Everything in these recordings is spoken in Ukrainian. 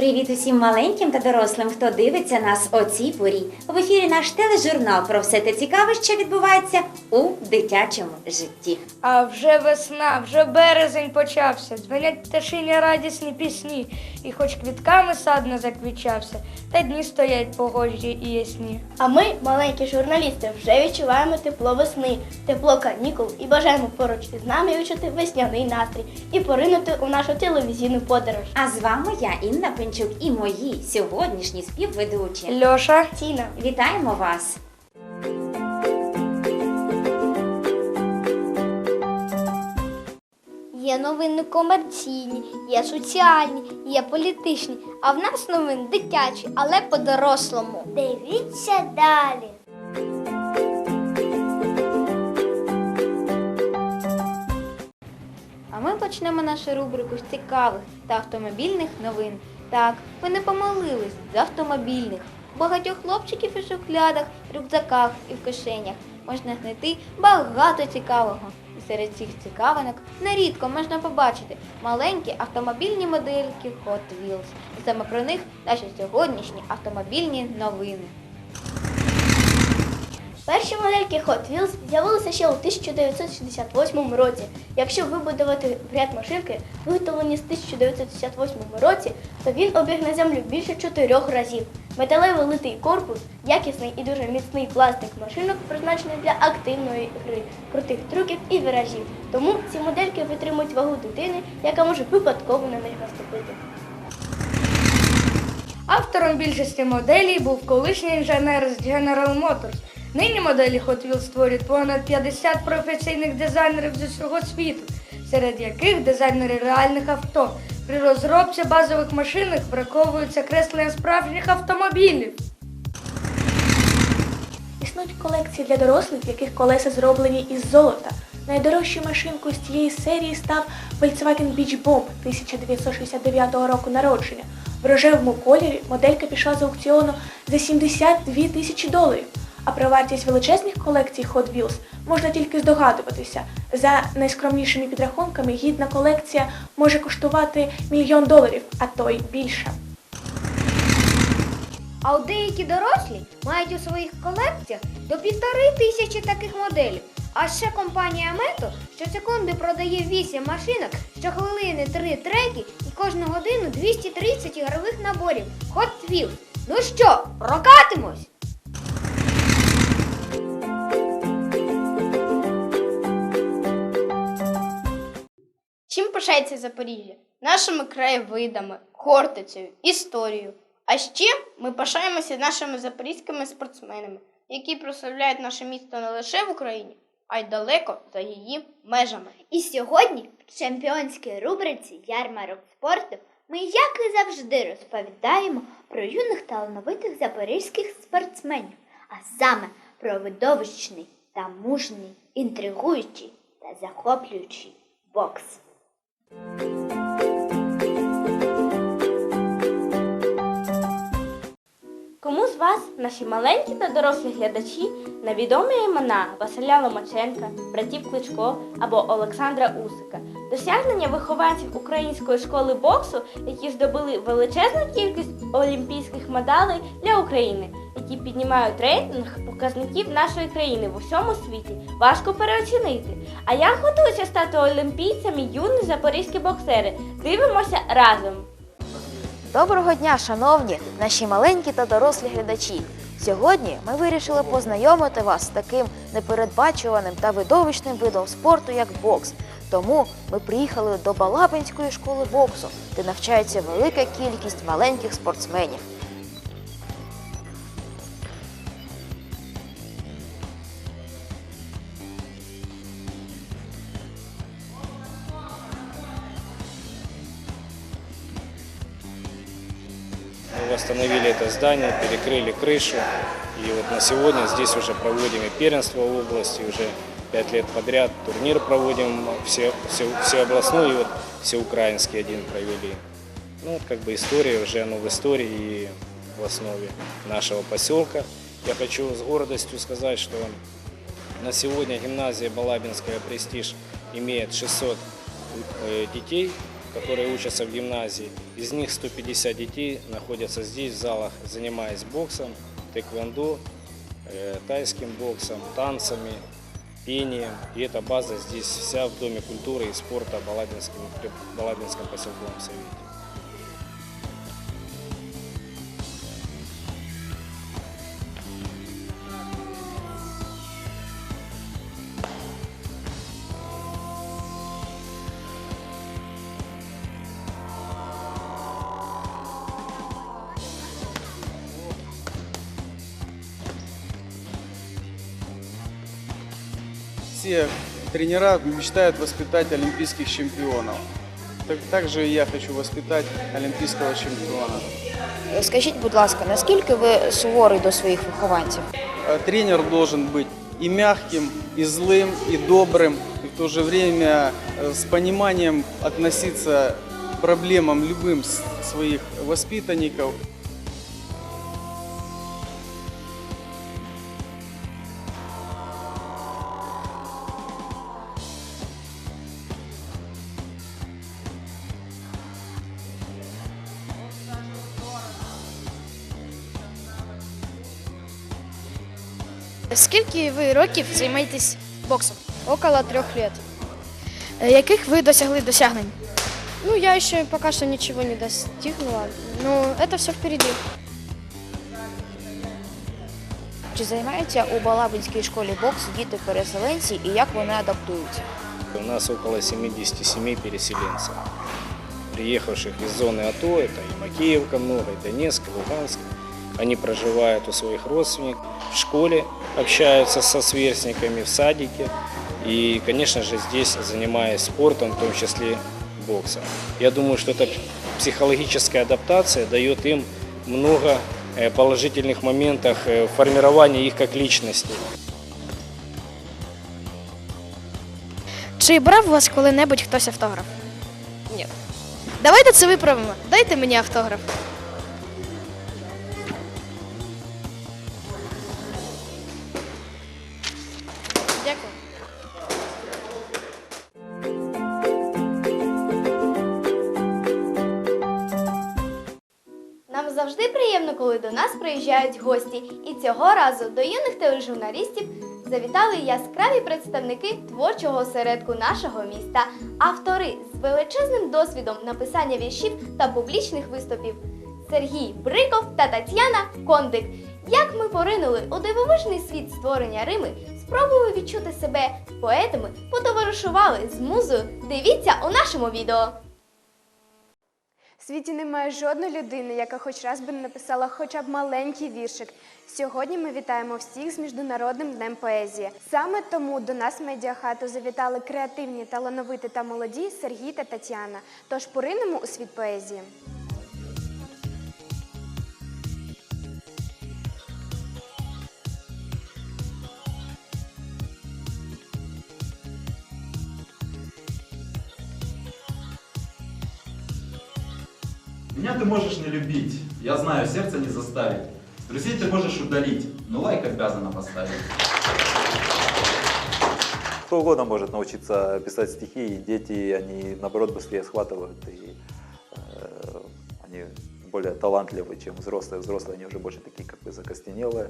Привіт усім маленьким та дорослим, хто дивиться нас о цій порі. В ефірі наш тележурнал про все те цікаве, що відбувається у дитячому житті. А вже весна, вже березень почався, дзвенять пташині радісні пісні, і хоч квітками сад не заквічався, та дні стоять погожі і ясні. А ми, маленькі журналісти, вже відчуваємо тепло весни, тепло канікул і бажаємо поруч із нами відчути весняний настрій і поринути у нашу телевізійну подорож. А з вами я, Інна Пенчук, і мої сьогоднішні співведучі. Льоша, Тіна, Вітаємо вас! Є новини комерційні, є соціальні, є політичні, а в нас новини дитячі, але по-дорослому. Дивіться далі. А ми почнемо нашу рубрику з цікавих та автомобільних новин. Так, ви не помилились з автомобільних. Багатьох хлопчиків у шухлядах, рюкзаках і в кишенях можна знайти багато цікавого. І серед цих цікавинок нерідко можна побачити маленькі автомобільні модельки Hot Wheels. І саме про них наші сьогоднішні автомобільні новини. Перші модельки Hot Wheels з'явилися ще у 1968 році. Якщо вибудувати ряд машинки, виготовлені з 1968 році, то він обіг на землю більше чотирьох разів. Металевий литий корпус, якісний і дуже міцний пластик машинок, призначений для активної гри, крутих трюків і виражів. Тому ці модельки витримують вагу дитини, яка може випадково на них наступити. автором більшості моделей був колишній інженер з General Motors. Нині моделі Hot Wheels створюють понад 50 професійних дизайнерів з усього світу, серед яких дизайнери реальних авто. При розробці базових машинок враховуються креслення справжніх автомобілів. Існують колекції для дорослих, в яких колеса зроблені із золота. Найдорожчою машинкою з цієї серії став Volkswagen Beach Bomb 1969 року народження. В рожевому кольорі моделька пішла з аукціону за 72 тисячі доларів. А про вартість величезних колекцій Hot Wheels можна тільки здогадуватися. За найскромнішими підрахунками гідна колекція може коштувати мільйон доларів, а то й більше. А от деякі дорослі мають у своїх колекціях до півтори тисячі таких моделів. А ще компанія Мето щосекунди продає 8 машинок, щохвилини 3 треки і кожну годину 230 ігрових наборів. Hot Wheels. Ну що, прокатимось? Пишається Запоріжжя? Нашими краєвидами, хортицею, історією. А ще ми пишаємося нашими запорізькими спортсменами, які прославляють наше місто не лише в Україні, а й далеко за її межами. І сьогодні в чемпіонській рубриці Ярмарок спорту ми, як і завжди, розповідаємо про юних талановитих запорізьких спортсменів, а саме про видовищний та мужній, інтригуючий та захоплюючий бокс. Кому з вас, наші маленькі та дорослі глядачі, невідомі імена Василя Ломаченка, братів Кличко або Олександра Усика, досягнення вихованців української школи боксу, які здобули величезну кількість олімпійських медалей для України, які піднімають рейтинг показників нашої країни в усьому світі, важко переоцінити. А як готуються стати олімпійцями юні запорізькі боксери? Дивимося разом. Доброго дня, шановні наші маленькі та дорослі глядачі. Сьогодні ми вирішили познайомити вас з таким непередбачуваним та видовищним видом спорту, як бокс. Тому ми приїхали до Балабинської школи боксу, де навчається велика кількість маленьких спортсменів. Восстановили это здание, перекрыли крышу. И вот на сегодня здесь уже проводим и первенство в области, уже пять лет подряд турнир проводим, все, все, всеобластной и вот всеукраинский один провели. Ну вот как бы история уже, оно в истории и в основе нашего поселка. Я хочу с гордостью сказать, что на сегодня гимназия Балабинская «Престиж» имеет 600 э, детей, которые учатся в гимназии. Из них 150 детей находятся здесь, в залах, занимаясь боксом, тэквондо, э, тайским боксом, танцами, пением. И эта база здесь вся в Доме культуры и спорта в Балабинском, при Балабинском поселковом совете. Все тренера мечтают воспитать олимпийских чемпионов. Так, также и я хочу воспитать олимпийского чемпиона. Скажіть, будь ласка, наскільки ви суворий до своїх вихованців? Э, Тренер должен быть и мягким, и злым, и добрым, и в то же время э, с пониманием относиться к проблемам любым с- своих воспитанников. Скільки ви років займаєтесь боксом? Около трех лет. Е, Яких ви досягли досягнень? Ну, я еще пока что ничего не достигнула, но это все впереди. Чи займаються у Балабинській школі боксу діти-переселенці і як вони адаптуються? У нас около 77 переселенцев, приехавших из зоны АТО, это и Макеевка много, и Донецк, и Луганск. Они проживают у своих родственников, в школе общаются со сверстниками, в садике. И, конечно же, здесь занимаясь спортом, в том числе боксом. Я думаю, что эта психологическая адаптация дает им много э, положительных моментов э, в формировании их как личности. Чи брав у вас коли-небудь хтось автограф? Ні. Давайте це виправимо. Дайте мені автограф. Завжди приємно, коли до нас приїжджають гості. І цього разу до юних тележурналістів завітали яскраві представники творчого осередку нашого міста, автори з величезним досвідом написання віршів та публічних виступів. Сергій Бриков та Тетяна Кондик. Як ми поринули у дивовижний світ створення Рими, спробували відчути себе поетами, потоваришували з музою. Дивіться у нашому відео. Світі немає жодної людини, яка хоч раз би не написала хоча б маленький віршик. Сьогодні ми вітаємо всіх з Міжнародним днем поезії. Саме тому до нас в медіахату завітали креативні, талановиті та молоді Сергій та Тетяна. Тож поринемо у світ поезії. Меня ты можешь не любить, я знаю, сердце не заставить. Друзей ты можешь удалить, но лайк обязана поставить. Кто угодно может научиться писать стихи, и дети, они наоборот быстрее схватывают, и э, они более талантливые, чем взрослые. Взрослые, они уже больше такие, как бы, закостенелые,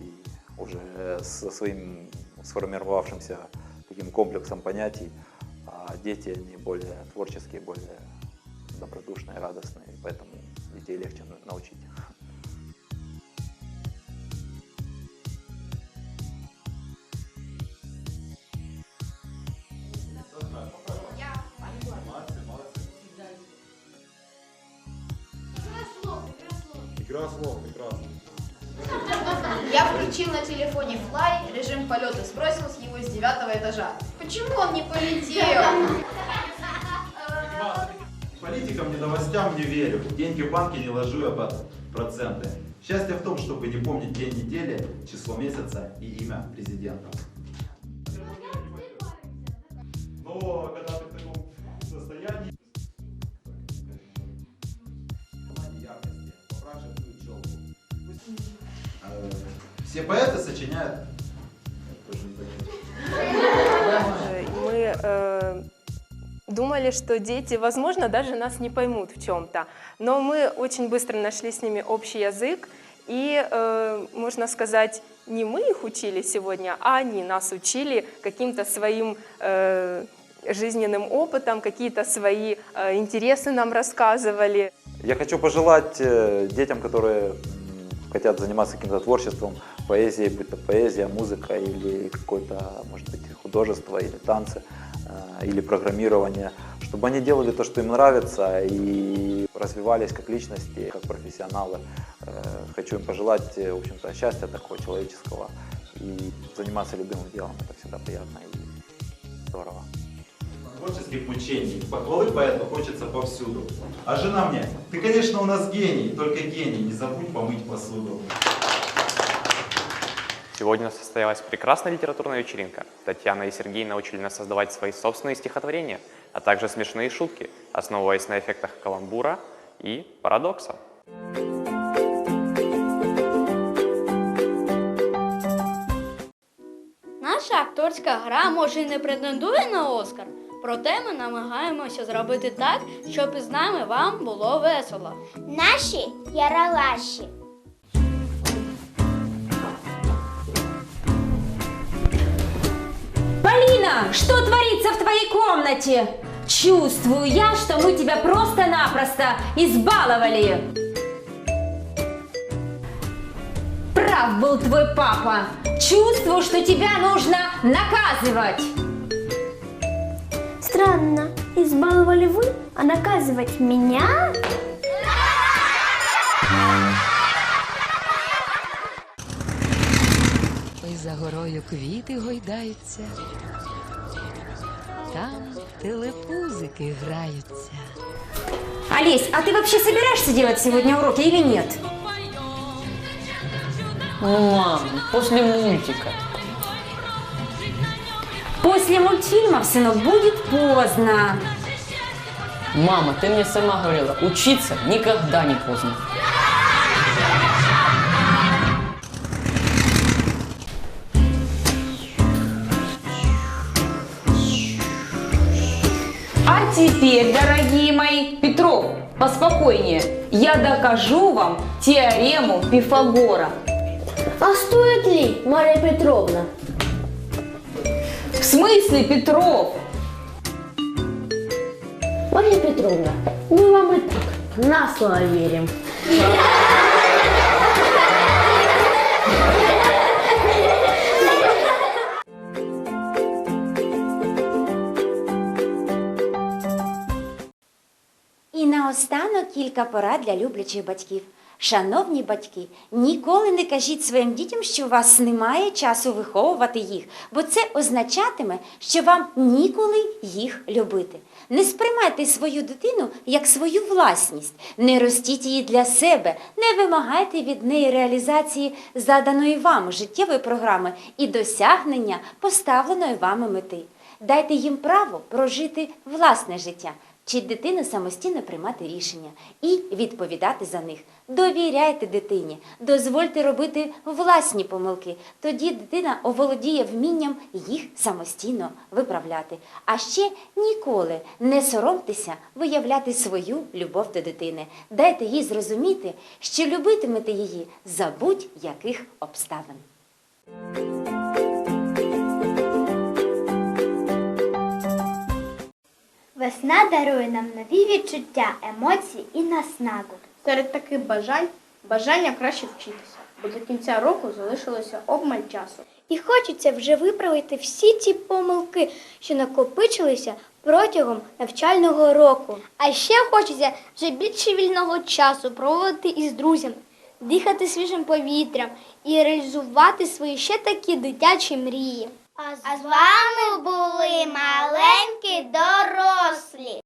и уже со своим сформировавшимся таким комплексом понятий, а дети, они более творческие, более добродушные, радостные, поэтому детей легче на- научить. Игра слов, прекрасно. Я включил на телефоне флай, режим полета сбросил с его с девятого этажа. Почему он не полетел? Политикам, не новостям не верю. Деньги в банке не ложу я под проценты. Счастье в том, чтобы не помнить день недели, число месяца и имя президента. Но когда ты в таком состоянии... яркости, челку. Э, Все поэты сочиняют... Я тоже не думали, что дети, возможно, даже нас не поймут в чем-то. Но мы очень быстро нашли с ними общий язык, и, э, можно сказать, не мы их учили сегодня, а они нас учили каким-то своим э, жизненным опытом, какие-то свои э, интересы нам рассказывали. Я хочу пожелать э, детям, которые хотят заниматься каким-то творчеством, поэзией, будь то поэзия, музыка или какое-то, может быть, художество или танцы, или программирование, чтобы они делали то, что им нравится, и развивались как личности, как профессионалы. Э, Хочу им пожелать, э, в общем-то, счастья такого человеческого и заниматься любимым делом. Это всегда приятно и здорово. Творческих мучений, похвалы поэту хочется повсюду. А жена мне, ты, конечно, у нас гений, только гений, не забудь помыть посуду. Сегодня состоялась прекрасная литературная вечеринка. Татьяна и Сергей научили нас создавать свои собственные стихотворения, а также смешные шутки, основываясь на эффектах каламбура и парадокса. Наша акторська гра може і не претендує на Оскар, проте ми намагаємося зробити так, щоб із нами вам було весело. Наші яралаші. Что творится в твоей комнате? Чувствую я, что мы тебя просто-напросто избаловали. Прав был твой папа. Чувствую, что тебя нужно наказывать. Странно, избаловали вы, а наказывать меня? Ой, за горою квіти гойдаються, там телепузики граються. Олесь, а ты вообще собираешься делать сегодня уроки или нет? Ну, мам, после мультика. После мультфильмов, сынок, будет поздно. Мама, ты мне сама говорила, учиться никогда не поздно. Теперь, дорогие мои, Петров, поспокойнее. Я докажу вам теорему Пифагора. А стоит ли, Мария Петровна? В смысле, Петров? Мария Петровна, мы вам и так на слово верим. І наостанок кілька порад для люблячих батьків. Шановні батьки, ніколи не кажіть своїм дітям, що у вас немає часу виховувати їх, бо це означатиме, що вам ніколи їх любити. Не сприймайте свою дитину як свою власність, не ростіть її для себе, не вимагайте від неї реалізації заданої вам життєвої програми і досягнення поставленої вами мети. Дайте їм право прожити власне життя. Вчіть дитину самостійно приймати рішення і відповідати за них. Довіряйте дитині, дозвольте робити власні помилки. Тоді дитина оволодіє вмінням їх самостійно виправляти. А ще ніколи не соромтеся виявляти свою любов до дитини. Дайте їй зрозуміти, що любитимете її за будь-яких обставин. Весна дарує нам нові відчуття, емоції і наснагу. Серед таких бажань бажання краще вчитися, бо до кінця року залишилося обмаль часу. І хочеться вже виправити всі ці помилки, що накопичилися протягом навчального року. А ще хочеться вже більше вільного часу проводити із друзями, дихати свіжим повітрям і реалізувати свої ще такі дитячі мрії. А з вами були маленькі дорослі.